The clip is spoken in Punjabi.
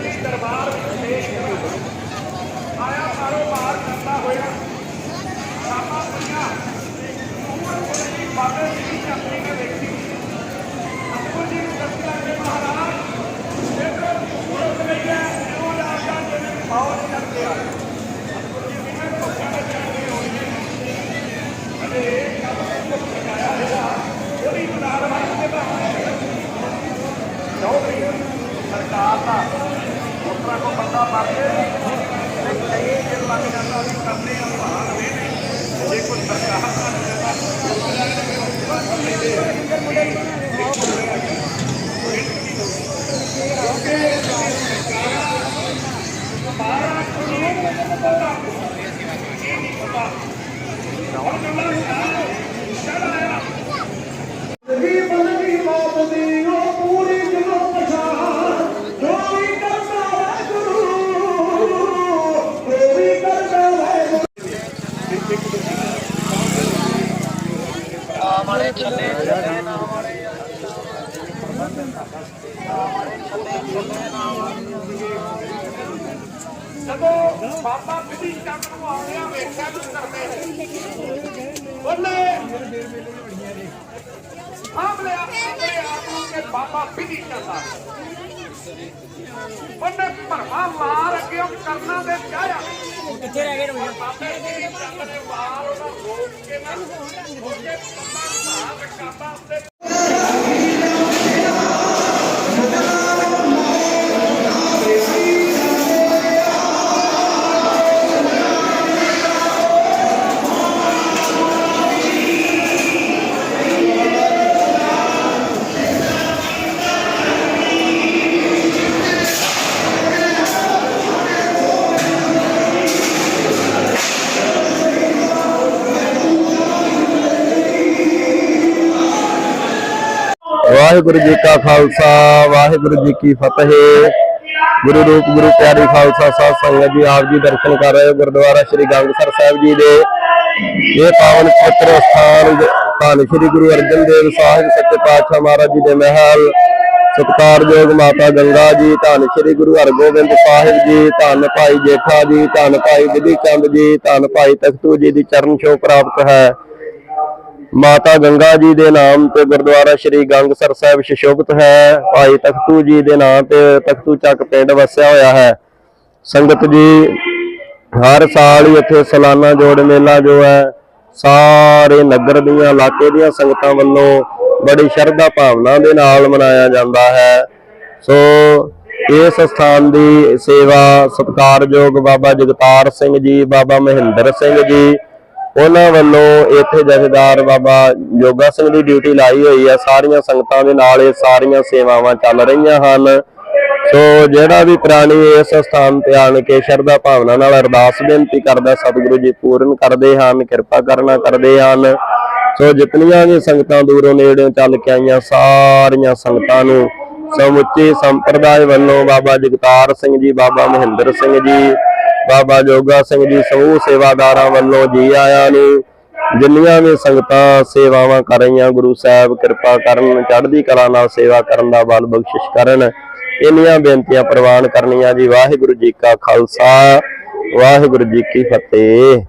ਇਸ ਦਰਬਾਰ ਵਿੱਚ ਪੇਸ਼ ਕਰੋ ਆਇਆ ਕਾਰੋਬਾਰ ਕਰਦਾ ਹੋਇਆ ਸਾਪਾ ਪੁੰਨਾ ਉਮਰ ਕੋਈ ਬਾਬੇ ਜੀ ਦੀ ਆਪਣੀ ਨੇ ਵੇਖੀ ਅਕਬਰ ਜੀ ਨੂੰ ਦੱਸਿਆ ਕਿ ਮਹਾਰਾਜ ਦੇਖੋ ਉਹ ਕਮਈਆ ਉਹ ਆਕਾ ਜਿਹਨੇ ਮੌਤ ਕਰ ਦਿਆ होता दूसरा को बंदा मार के ਜਦੋਂ ਬਾਬਾ ਬਿਧੀ ਚੰਦ ਨੂੰ ਆਉਂਦਿਆਂ ਵੇਖਿਆ ਨੂੰ ਕਰਦੇ ਬੋਲੇ ਸਾਹਮਣੇ ਆਪਣੇ ਆਪ ਨੂੰ ਕਿ ਬਾਬਾ ਬਿਧੀ ਚੰਦ ਆ ਉਹਨੇ ਭਰਮਾ ਮਾਰ ਅੱਗੇ ਉਹ ਕਰਨਾ ਦੇ ਚਾਹਿਆ ਕਿੱਥੇ ਰਹਿ ਗਏ ਰੋਇਆ ਬਾਬੇ ਬਿਧੀ ਚੰਦ ਨੇ ਵਾਰ ਉਹਦਾ ਰੋਕ ਕੇ ਨਾ ਉਹਦੇ ਪੱਲਾ ਮਾਰ ਕਾਬਾ ਉੱਤੇ ਵਾਹਿਗੁਰੂ ਜੀ ਕਾ ਖਾਲਸਾ, ਵਾਹਿਗੁਰੂ ਜੀ ਕੀ ਫਤਿਹ। ਗੁਰੂ ਰੂਪ, ਗੁਰੂ ਪਿਆਰੀ ਖਾਲਸਾ ਸਾਹਿਬ ਸੰਗਤ ਜੀ, ਆਪ ਜੀ ਦਰਸ਼ਨ ਕਰ ਰਹੇ ਹੋ ਗੁਰਦੁਆਰਾ ਸ੍ਰੀ ਗੰਗਸਰ ਸਾਹਿਬ ਜੀ ਦੇ। ਇਹ ਪਾਵਨ ਪਵਿੱਤਰ ਸਥਾਨ ਧੰਨ ਸ੍ਰੀ ਗੁਰੂ ਅਰਜਨ ਦੇਵ ਸਾਹਿਬ ਸੱਚੇ ਪਾਤਸ਼ਾਹ ਮਹਾਰਾਜ ਜੀ ਦੇ ਮਹਿਲ। ਸਤਿਕਾਰਯੋਗ ਮਾਤਾ ਗੰਗਾ ਜੀ, ਧੰਨ ਸ੍ਰੀ ਗੁਰੂ ਹਰਗੋਬਿੰਦ ਸਾਹਿਬ ਜੀ, ਧੰਨ ਭਾਈ ਜੇਠਾ ਜੀ, ਧੰਨ ਭਾਈ ਵਿਧੀ ਚੰਦ ਜੀ, ਧੰਨ ਭਾਈ ਤਖਤੂ ਜੀ ਦੀ ਚਰਨ ਛੋਹ ਪ੍ਰਾਪਤ ਹੈ। ਮਾਤਾ ਗੰਗਾ ਜੀ ਦੇ ਨਾਮ ਤੇ ਗੁਰਦੁਆਰਾ ਸ੍ਰੀ ਗੰਗਸਰ ਸਾਹਿਬ ਸ਼ਿਸ਼ੋਭਤ ਹੈ। ਭਾਈ ਤਖਤੂ ਜੀ ਦੇ ਨਾਮ ਤੇ ਤਖਤੂ ਚੱਕ ਪਿੰਡ ਵਸਿਆ ਹੋਇਆ ਹੈ। ਸੰਗਤ ਜੀ, ਹਰ ਸਾਲ ਹੀ ਇੱਥੇ ਸਾਲਾਨਾ ਜੋੜ ਮੇਲਾ ਜੋ ਹੈ, ਸਾਰੇ ਨਗਰ ਦੀਆਂ, ਇਲਾਕੇ ਦੀਆਂ ਸੰਗਤਾਂ ਵੱਲੋਂ ਬੜੀ ਸ਼ਰਧਾ ਭਾਵਨਾ ਦੇ ਨਾਲ ਮਨਾਇਆ ਜਾਂਦਾ ਹੈ। ਸੋ ਇਸ ਸਥਾਨ ਦੀ ਸੇਵਾ ਸਤਿਕਾਰਯੋਗ ਬਾਬਾ ਜਗਤਾਰ ਸਿੰਘ ਜੀ, ਬਾਬਾ ਮਹਿੰਦਰ ਸਿੰਘ ਜੀ ਉਹਨਾਂ ਵੱਲੋਂ ਇੱਥੇ ਜਥੇਦਾਰ ਬਾਬਾ ਜੋਗਾ ਸਿੰਘ ਦੀ ਡਿਊਟੀ ਲਾਈ ਹੋਈ ਹੈ ਸਾਰੀਆਂ ਸੰਗਤਾਂ ਦੇ ਨਾਲ ਇਹ ਸਾਰੀਆਂ ਸੇਵਾਵਾਂ ਚੱਲ ਰਹੀਆਂ ਹਨ। ਸੋ ਜਿਹੜਾ ਵੀ ਪ੍ਰਾਣੀ ਇਸ ਸਥਾਨ ਤੇ ਆਣ ਕੇ ਸ਼ਰਧਾ ਭਾਵਨਾ ਨਾਲ ਅਰਦਾਸ ਬੇਨਤੀ ਕਰਦਾ, ਸਤਿਗੁਰੂ ਜੀ ਪੂਰਨ ਕਰਦੇ ਹਨ, ਕਿਰਪਾ ਕਰਨਾ ਕਰਦੇ ਹਨ। ਸੋ ਜਿਤਨੀਆਂ ਵੀ ਸੰਗਤਾਂ ਦੂਰੋਂ ਨੇੜਿਓਂ ਚੱਲ ਕੇ ਆਈਆਂ, ਸਾਰੀਆਂ ਸੰਗਤਾਂ ਨੂੰ ਸਮੁੱਚੇ ਸੰਪਰਦਾਇ ਵੱਲੋਂ ਬਾਬਾ ਜਗਤਾਰ ਸਿੰਘ ਜੀ, ਬਾਬਾ ਮਹਿੰਦਰ ਸਿੰਘ ਜੀ ਬਾਬਾ ਜੋਗਾ ਸਿੰਘ ਜੀ ਸਮੂਹ ਸੇਵਾਦਾਰਾਂ ਵੱਲੋਂ ਜੀ ਆਇਆਂ ਨੂੰ ਜਿੰਨੀਆਂ ਵੀ ਸੰਗਤਾਂ ਸੇਵਾਵਾਂ ਕਰ ਰਹੀਆਂ, ਗੁਰੂ ਸਾਹਿਬ ਕਿਰਪਾ ਕਰਨ, ਚੜ੍ਹਦੀ ਕਲਾ ਨਾਲ ਸੇਵਾ ਕਰਨ ਦਾ ਬਲ ਬਖਸ਼ਿਸ਼ ਕਰਨ, ਇੰਨੀਆਂ ਬੇਨਤੀਆਂ ਪ੍ਰਵਾਨ ਕਰਨੀਆਂ ਜੀ। ਵਾਹਿਗੁਰੂ ਜੀ ਕਾ ਖਾਲਸਾ, ਵਾਹਿਗੁਰੂ ਜੀ ਕੀ ਫਤਿਹ।